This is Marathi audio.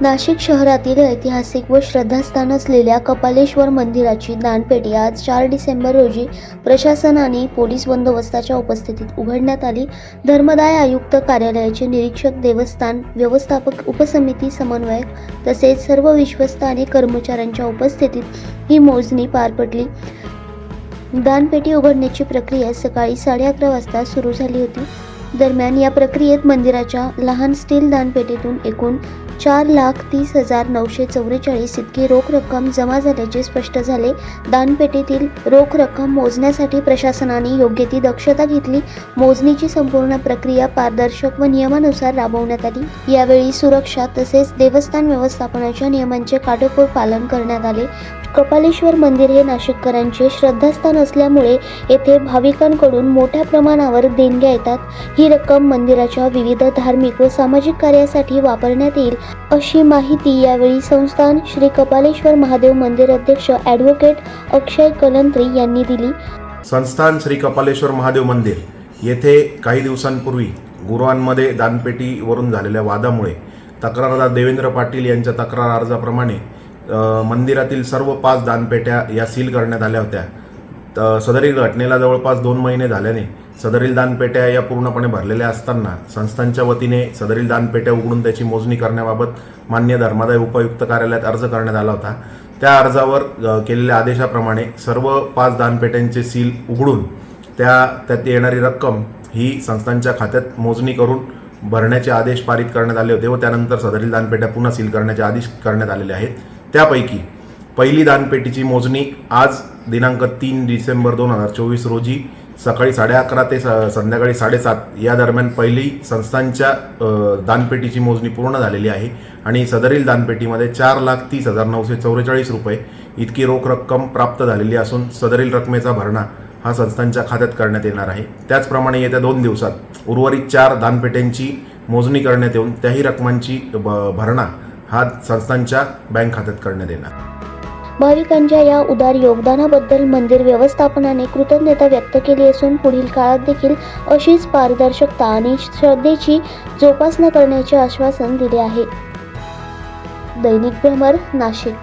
नाशिक शहरातील ऐतिहासिक व श्रद्धास्थान असलेल्या कपालेश्वर मंदिराची दानपेटी आज चार डिसेंबर रोजी प्रशासन आणि पोलीस बंदोबस्ताच्या उपस्थितीत उघडण्यात आली. धर्मदाय आयुक्त कार्यालयाचे निरीक्षक देवस्थान व्यवस्थापक उपसमिती समन्वयक तसेच सर्व विश्वस्त आणि कर्मचाऱ्यांच्या उपस्थितीत ही मोजणी पार पडली. दानपेटी उघडण्याची प्रक्रिया सकाळी साडे अकरा वाजता सुरू झाली होती. दरम्यान या प्रक्रियेत मंदिराच्या लहान स्टील दानपेटीतून एकूण चार लाख तीस हजार नऊशे चौवेचाळीस इतकी रोख रक्कम जमा झाल्याचे स्पष्ट झाले. दानपेटीतील रोख रक्कम मोजण्यासाठी प्रशासनाने योग्य ती दक्षता घेतली. मोजणीची संपूर्ण प्रक्रिया पारदर्शक व नियमानुसार राबवण्यात आली. यावेळी सुरक्षा तसेच देवस्थान व्यवस्थापनाच्या नियमांचे काटेकोर पालन करण्यात आले. कपालेश्वर मंदिर हे नाशिककरांचे श्रद्धास्थान असल्यामुळे येथे भाविकांकडून मोठ्या प्रमाणावर देणग्या येतात. ही रक्कम मंदिराच्या विविध धार्मिक व सामाजिक कार्यासाठी वापरण्यात येईल. अशी माहिती यावेळी संस्थान श्री कपालेश्वर महादेव मंदिर अध्यक्ष ॲडव्होकेट अक्षय कलंत्री यांनी दिली. संस्थान श्री कपालेश्वर महादेव मंदिर येथे काही दिवसांपूर्वी गुरुवांमध्ये दानपेटीवरून झालेल्या वादामुळे तक्रारदार देवेंद्र पाटील यांच्या तक्रार अर्जाप्रमाणे मंदिरातील सर्व पाच दानपेट्या या सील करण्यात आल्या होत्या. सदरी सदरील घटनेला जवळपास दोन महिने झाल्याने सदरील दानपेट्या या पूर्णपणे भरलेल्या असताना संस्थांच्या वतीने सदरील दानपेट्या उघडून त्याची मोजणी करण्याबाबत मान्य धर्मादाय उपायुक्त कार्यालयात अर्ज करण्यात आला होता. त्या अर्जावर केलेल्या आदेशाप्रमाणे सर्व पाच दानपेट्यांचे सील उघडून त्या त्यात येणारी रक्कम ही संस्थांच्या खात्यात मोजणी करून भरण्याचे आदेश पारित करण्यात आले होते व त्यानंतर सदरील दानपेट्या पुन्हा सील करण्याचे आदेश करण्यात आलेले आहेत. त्यापैकी पहिली दानपेटीची मोजणी आज दिनांक तीन डिसेंबर दोन हजार चोवीस रोजी सकाळी साडे अकरा ते स- संध्याकाळी साडेसात या दरम्यान पहिली संस्थांच्या दानपेटीची मोजणी पूर्ण झालेली आहे आणि सदरील दानपेटीमध्ये चार लाख तीस हजार नऊशे चौवेचाळीस रुपये इतकी रोख रक्कम प्राप्त झालेली असून सदरील रकमेचा भरणा हा संस्थांच्या खात्यात करण्यात येणार आहे. त्याचप्रमाणे येत्या दोन दिवसात उर्वरित चार दानपेट्यांची मोजणी करण्यात येऊन त्याही रकमांची ब- भरणा हा संस्थांच्या बँक खात्यात करण्यात येणार. भाविकांच्या या उदार योगदानाबद्दल मंदिर व्यवस्थापनाने कृतज्ञता व्यक्त केली असून पुढील काळात देखील अशीच पारदर्शकता आणि श्रद्धेची जोपासना करण्याचे आश्वासन दिले आहे. दैनिक भ्रमर नाशिक.